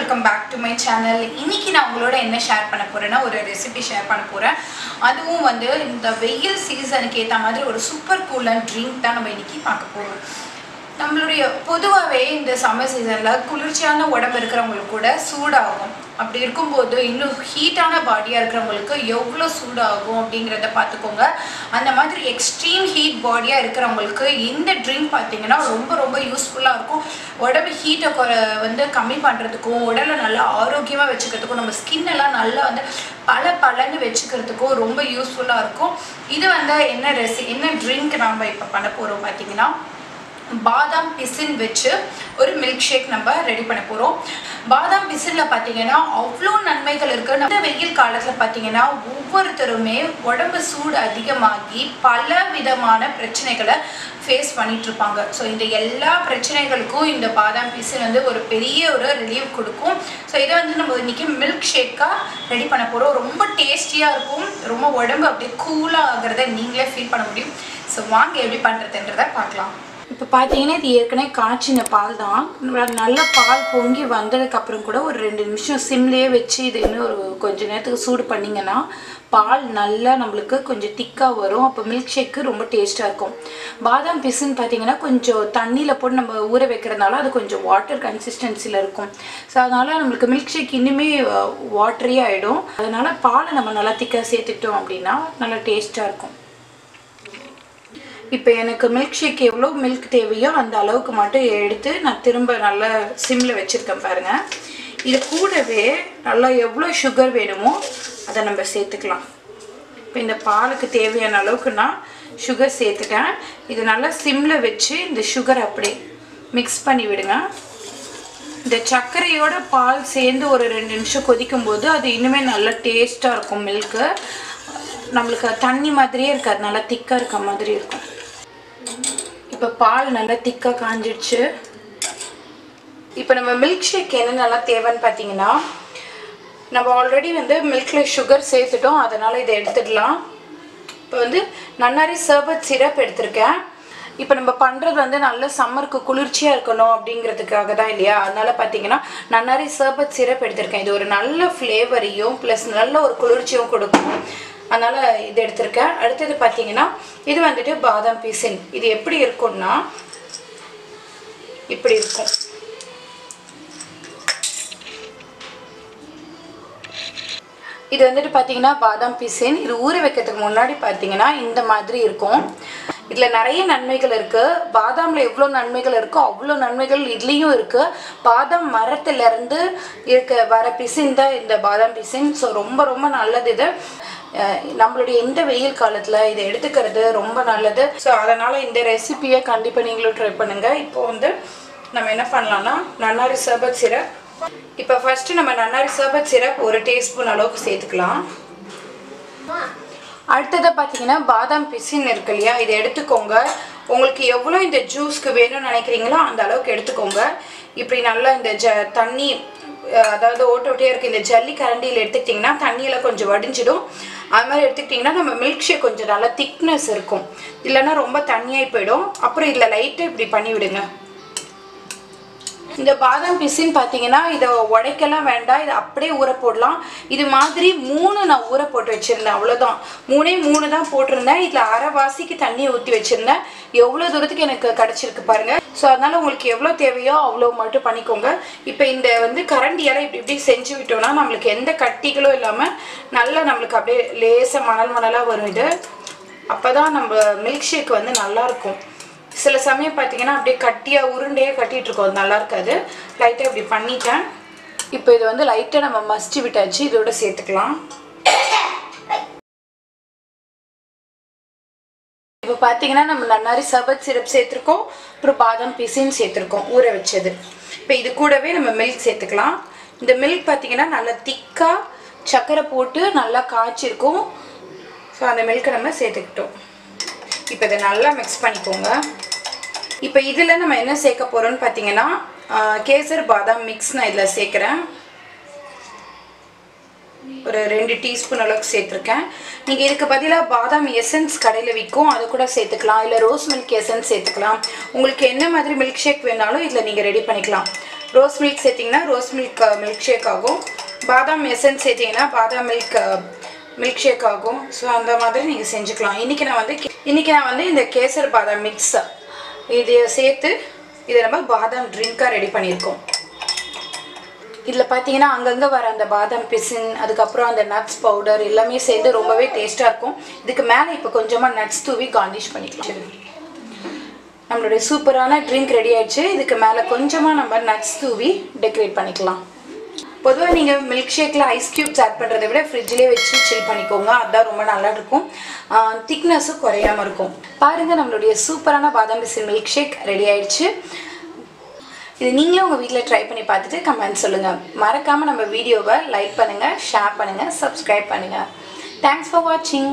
My channel இன்னைக்கு நான் உங்களோட என்ன ஷேர் பண்ண போகிறேன்னா ஒரு ரெசிபி ஷேர் பண்ண போகிறேன் அதுவும் வந்து இந்த வெயில் சீசனுக்கு ஏற்ற மாதிரி ஒரு சூப்பர் கூலன் ட்ரிங்க் தான் நம்ம இன்றைக்கி பார்க்க போகிறோம் நம்மளுடைய பொதுவாகவே இந்த சம்மர் சீசனில் குளிர்ச்சியான உடம்பு இருக்கிறவங்களுக்கு கூட சூடாகும். அப்படி இருக்கும்போது இன்னும் ஹீட்டான பாடியாக இருக்கிறவங்களுக்கு எவ்வளோ சூடாகும் அப்படிங்கிறத பார்த்துக்கோங்க. அந்த மாதிரி எக்ஸ்ட்ரீம் ஹீட் பாடியாக இருக்கிறவங்களுக்கு இந்த ட்ரிங்க் பார்த்தீங்கன்னா ரொம்ப ரொம்ப யூஸ்ஃபுல்லாக இருக்கும். உடம்பு ஹீட்டை குறை வந்து கம்மி பண்ணுறதுக்கும் உடலை நல்லா ஆரோக்கியமாக வச்சுக்கிறதுக்கும் நம்ம ஸ்கின் எல்லாம் நல்லா வந்து பல பலன்னு வச்சுக்கிறதுக்கும் ரொம்ப யூஸ்ஃபுல்லாக இருக்கும். இது வந்து என்ன ரெசி என்ன ட்ரிங்க் நாம் இப்போ பண்ண போகிறோம் பார்த்தீங்கன்னா பாதாம் பிசின் வச்சு ஒரு மில்க் ஷேக் நம்ம ரெடி பண்ண போகிறோம் பாதாம் பிசினில் பார்த்தீங்கன்னா அவ்வளோ நன்மைகள் இருக்குது நம்ம வெயில் காலத்தில் பார்த்தீங்கன்னா ஒவ்வொருத்தருமே உடம்பு சூடு அதிகமாகி பல விதமான பிரச்சனைகளை ஃபேஸ் பண்ணிட்டு இருப்பாங்க. ஸோ இந்த எல்லா பிரச்சனைகளுக்கும் இந்த பாதாம் பிசின் வந்து ஒரு பெரிய ஒரு ரிலீவ் கொடுக்கும். ஸோ இதை வந்து நம்ம இன்னைக்கு மில்க் ஷேக்காக ரெடி பண்ண போகிறோம் ரொம்ப டேஸ்டியாக இருக்கும். ரொம்ப உடம்பு அப்படியே கூலாக ஆகிறத நீங்களே ஃபீல் பண்ண முடியும். ஸோ வாங்க எப்படி பண்ணுறதுன்றதை பார்க்கலாம். இப்போ பார்த்தீங்கன்னா இது ஏற்கனவே காய்ச்சின பால் தான். நல்ல பால் பொங்கி வந்ததுக்கப்புறம் கூட ஒரு ரெண்டு நிமிஷம் சிம்லேயே வச்சு இது இன்னும் ஒரு கொஞ்சம் நேரத்துக்கு சூடு பண்ணிங்கன்னா பால் நல்லா நம்மளுக்கு கொஞ்சம் திக்காக வரும். அப்போ மில்க் ஷேக்கு ரொம்ப டேஸ்ட்டாக இருக்கும். பாதாம் பிசுன்னு பார்த்தீங்கன்னா கொஞ்சம் தண்ணியில் போட்டு நம்ம ஊற வைக்கிறதுனால அது கொஞ்சம் வாட்டர் கன்சிஸ்டன்சியில் இருக்கும். ஸோ அதனால் நம்மளுக்கு மில்க் ஷேக் இன்னுமே வாட்டரே ஆகிடும் அதனால் பாலை நம்ம நல்லா திக்காக சேர்த்துட்டோம் அப்படின்னா நல்லா டேஸ்ட்டாக இருக்கும். இப்போ எனக்கு மில்க் ஷேக் எவ்வளோ மில்க் தேவையோ அந்த அளவுக்கு மட்டும் எடுத்து நான் திரும்ப நல்லா சிம்மில் வச்சுருக்கேன் பாருங்கள் இது கூடவே நல்லா எவ்வளோ சுகர் வேணுமோ அதை நம்ம சேர்த்துக்கலாம். இப்போ இந்த பாலுக்கு தேவையான அளவுக்கு நான் சுகர் சேர்த்துட்டேன். இது நல்லா சிம்மில் வச்சு இந்த சுகர் அப்படியே மிக்ஸ் பண்ணி விடுங்க. இந்த சர்க்கரையோட பால் சேர்ந்து ஒரு ரெண்டு நிமிஷம் கொதிக்கும் போது அது இன்னுமே நல்லா டேஸ்ட்டாக இருக்கும் மில்க்கு நம்மளுக்கு தண்ணி மாதிரியே இருக்காது. நல்லா திக்காக இருக்க மாதிரி இருக்கும். இப்போ பால் நல்லா திக்காக காஞ்சிடுச்சு. இப்போ நம்ம மில்க் ஷேக் என்னென்னலாம் தேவைன்னு பார்த்தீங்கன்னா நம்ம ஆல்ரெடி வந்து மில்கில் சுகர் சேர்த்துட்டோம். அதனால் இதை எடுத்துடலாம். இப்போ வந்து நன்னாரி சர்பத் சிரப் எடுத்திருக்கேன். இப்போ நம்ம பண்ணுறது வந்து நல்ல சம்மருக்கு குளிர்ச்சியாக இருக்கணும் அப்படிங்கிறதுக்காக தான் இல்லையா? அதனால் பார்த்தீங்கன்னா நன்னாரி சர்பத் சிரப் எடுத்திருக்கேன். இது ஒரு நல்ல ஃப்ளேவரையும் ப்ளஸ் நல்ல ஒரு குளிர்ச்சியும் கொடுக்கும். அதனால் இது எடுத்திருக்கேன். அடுத்தது பார்த்தீங்கன்னா இது வந்துட்டு பாதாம் பீசின். இது எப்படி இருக்கும்னா இப்படி இருக்கும். இது வந்துட்டு பார்த்தீங்கன்னா பாதாம் பீசின். இது ஊற வைக்கிறதுக்கு முன்னாடி பார்த்தீங்கன்னா இந்த மாதிரி இருக்கும். இதில் நிறைய நன்மைகள் இருக்குது பாதாமில் எவ்வளோ நன்மைகள் இருக்கோ அவ்வளோ நன்மைகள் இதுலேயும் இருக்குது பாதாம் மரத்துலேருந்து இருக்க வர பிசின் தான் இந்த பாதாம் பிசின். ஸோ ரொம்ப ரொம்ப நல்லது இது. நம்மளுடைய இந்த வெயில் காலத்தில் இதை எடுத்துக்கிறது ரொம்ப நல்லது. ஸோ அதனால் இந்த ரெசிபியை கண்டிப்பாக நீங்களும் ட்ரை பண்ணுங்கள் இப்போ வந்து நம்ம என்ன பண்ணலாம்னா நன்னாரி சர்பத் சிரப். இப்போ ஃபஸ்ட்டு நம்ம நன்னாரி சர்பத் சிரப் ஒரு டீஸ்பூன் அளவுக்கு சேர்த்துக்கலாம். அடுத்ததை பார்த்தீங்கன்னா பாதாம் பிசின் இருக்கு இல்லையா? இதை எடுத்துக்கோங்க. உங்களுக்கு எவ்வளோ இந்த ஜூஸ்க்கு வேணும்னு நினைக்கிறீங்களோ அந்த அளவுக்கு எடுத்துக்கோங்க. இப்படி நல்லா இந்த ஜ தண்ணி அதாவது ஓட்ட ஓட்டியாக இருக்க இந்த ஜல்லி கரண்டியில் எடுத்துக்கிட்டிங்கன்னா தண்ணியில் கொஞ்சம் வடிஞ்சிடும். அது மாதிரி எடுத்துக்கிட்டிங்கன்னா நம்ம மில்க் ஷேக் கொஞ்சம் நல்லா திக்னஸ் இருக்கும். இல்லைன்னா ரொம்ப தண்ணியாகி போயிடும். அப்புறம் இதில் லைட்டாக இப்படி பண்ணிவிடுங்க இந்த பாதாம் பிசின்னு பார்த்தீங்கன்னா இதை உடைக்கலாம் வேண்டாம். இதை அப்படியே ஊற போடலாம். இது மாதிரி மூணு நான் ஊற போட்டு வச்சுருந்தேன். அவ்வளோதான் மூணே மூணு தான் போட்டிருந்தேன். இதில் அரைவாசிக்கு தண்ணி ஊற்றி வச்சுருந்தேன். எவ்வளோ தூரத்துக்கு எனக்கு கிடச்சிருக்கு பாருங்கள் ஸோ அதனால் உங்களுக்கு எவ்வளோ தேவையோ அவ்வளோ மட்டும் பண்ணிக்கோங்க. இப்போ இந்த வந்து கரண்டியால் இப்படி இப்படி செஞ்சு விட்டோம்னா நம்மளுக்கு எந்த கட்டிகளும் இல்லாமல் நல்லா நம்மளுக்கு அப்படியே லேசாக மணல் மணலாக வரும் இது. அப்போ தான் நம்ம மில்க் ஷேக் வந்து நல்லாயிருக்கும் சில சமயம் பார்த்தீங்கன்னா அப்படியே கட்டியாக உருண்டையாக கட்டிகிட்ருக்கோம் அது நல்லா இருக்காது. லைட்டாக இப்படி பண்ணிட்டேன். இப்போ இது வந்து லைட்டாக நம்ம மசிச்சு விட்டாச்சு. இதோட சேர்த்துக்கலாம். இப்போ பார்த்தீங்கன்னா நம்ம நன்னாரி சபத் சிரப் சேர்த்துருக்கோம். அப்புறம் பாதாம் பீசின்னு சேர்த்துருக்கோம் ஊற வச்சது. இப்போ இது கூடவே நம்ம மில்க் சேர்த்துக்கலாம். இந்த மில்க் பார்த்தீங்கன்னா நல்லா திக்காக சர்க்கரை போட்டு நல்லா காய்ச்சிருக்கும். ஸோ அந்த மில்க்கை நம்ம சேர்த்துக்கிட்டோம். இப்போ இதை நல்லா மிக்ஸ் பண்ணிக்கோங்க. இப்போ இதில் நம்ம என்ன சேர்க்க போகிறோம்னு பார்த்தீங்கன்னா கேசர் பாதாம் மிக்ஸ் நான் இதில் சேர்க்குறேன். ஒரு ரெண்டு டீஸ்பூன் அளவுக்கு சேர்த்துருக்கேன். நீங்கள் இதுக்கு பதிலாக பாதாம் எசன்ஸ் கடையில் விற்கும் அது கூட சேர்த்துக்கலாம். இல்லை ரோஸ் மில்க் எசன்ஸ் சேர்த்துக்கலாம். உங்களுக்கு என்ன மாதிரி மில்க் ஷேக் வேணாலும் இதில் நீங்கள் ரெடி பண்ணிக்கலாம். ரோஸ் மில்க் சேர்த்திங்கன்னா ரோஸ் மில்க் மில்க் ஷேக் ஆகும். பாதாம் எசன்ஸ் சேர்த்திங்கன்னா பாதாம் மில்க் மில்க் ஷேக் ஆகும். ஸோ அந்த மாதிரி நீங்கள் செஞ்சுக்கலாம். இன்றைக்கி நான் வந்து இன்றைக்கி நான் வந்து இந்த கேசர் பாதாம் மிக்ஸ் இதை சேர்த்து இதை நம்ம பாதாம் ட்ரிங்காக ரெடி பண்ணியிருக்கோம். இதில் பார்த்தீங்கன்னா அங்கங்கே வர அந்த பாதாம் பிசின் அதுக்கப்புறம் அந்த நட்ஸ் பவுடர் எல்லாமே சேர்ந்து ரொம்பவே டேஸ்ட்டாக இருக்கும். இதுக்கு மேலே இப்போ கொஞ்சமாக நட்ஸ் தூவி கார்னிஷ் பண்ணிக்கலாம். நம்மளுடைய சூப்பரான ட்ரிங்க் ரெடி ஆயிடுச்சு. இதுக்கு மேலே கொஞ்சமாக நம்ம நட்ஸ் தூவி டெக்கரேட் பண்ணிக்கலாம். பொதுவாக நீங்கள் மில்க் ஷேக்கில் ஐஸ் க்யூப்ஸ் ஆட் பண்ணுறதை விட ஃப்ரிட்ஜ்லேயே வச்சு சில் பண்ணிக்கோங்க. அதுதான் ரொம்ப நல்லா இருக்கும். திக்னஸும் குறையாமல் இருக்கும். பாருங்கள் நம்மளுடைய சூப்பரான பாதாம் பிசின் மில்க் ஷேக் ரெடி ஆயிடுச்சு. இது நீங்களும் உங்கள் வீட்டில் ட்ரை பண்ணி பார்த்துட்டு கமெண்ட் சொல்லுங்கள் மறக்காமல் நம்ம வீடியோவை லைக் பண்ணுங்கள் ஷேர் பண்ணுங்கள் சப்ஸ்கிரைப் பண்ணுங்கள் தேங்க்ஸ் ஃபார் வாட்சிங்